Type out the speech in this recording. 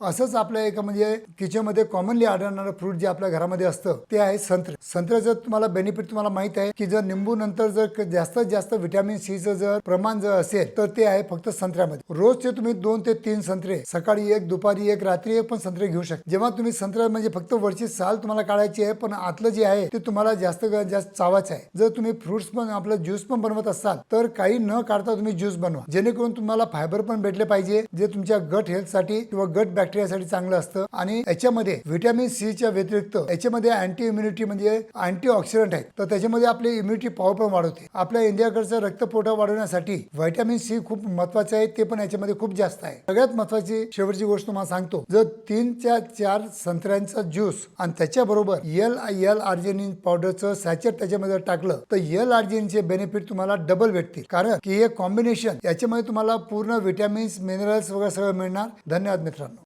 असंच आपल्या एका म्हणजे किचनमध्ये कॉमनली आढळणारं फ्रूट जे आपल्या घरामध्ये असतं ते आहे संत्रे. संत्र्याचं तुम्हाला बेनिफिट तुम्हाला माहीत आहे की जर निंबू नंतर जर जास्तीत जास्त व्हिटॅमिन सीचं जर प्रमाण जर असेल तर ते आहे फक्त संत्र्यामध्ये. रोजचे तुम्ही दोन ते तीन संत्रे सकाळी एक दुपारी एक रात्री एक पण संत्रे घेऊ शकता. जेव्हा तुम्ही संत्र्या म्हणजे फक्त वरची साल तुम्हाला काढायची आहे पण आतलं जे आहे ते तुम्हाला जास्त जास्त चावायचं आहे. जर तुम्ही फ्रुट्स पण आपलं ज्यूस पण बनवत असाल तर काही न काढता तुम्ही ज्यूस बनवा. जेणेकरून तुम्हाला फायबर पण भेटले पाहिजे जे तुमच्या गट हेल्थसाठी किंवा गट बॅक्टेरियासाठी चांगलं असतं. आणि याच्यामध्ये व्हिटॅमिन सीच्या व्यतिरिक्त याच्यामध्ये अँटी इम्युनिटी म्हणजे अँटी ऑक्सिडंट आहेत. तर त्याच्यामध्ये आपली इम्युनिटी पॉवर पण वाढवते. आपल्या इंडियाकडचा रक्तपुरवठा वाढवण्यासाठी व्हिटॅमिन सी खूप महत्त्वाचे आहे. ते पण याच्यामध्ये खूप जास्त आहे. सगळ्यात महत्वाची शेवटची गोष्ट तुम्हाला सांगतो. जर तीनच्या चार संत्र्यांचा ज्यूस आणि त्याच्याबरोबर एल एल आर्जेनिन पावडरचं सॅचेट त्याच्यामध्ये टाकलं तर एल आर्जेनिनचे बेनिफिट तुम्हाला डबल भेटतील. कारण की हे कॉम्बिनेशन याच्यामध्ये तुम्हाला पूर्ण विटॅमिन्स मिनरल्स वगैरे सगळं मिळणार. धन्यवाद मित्रांनो.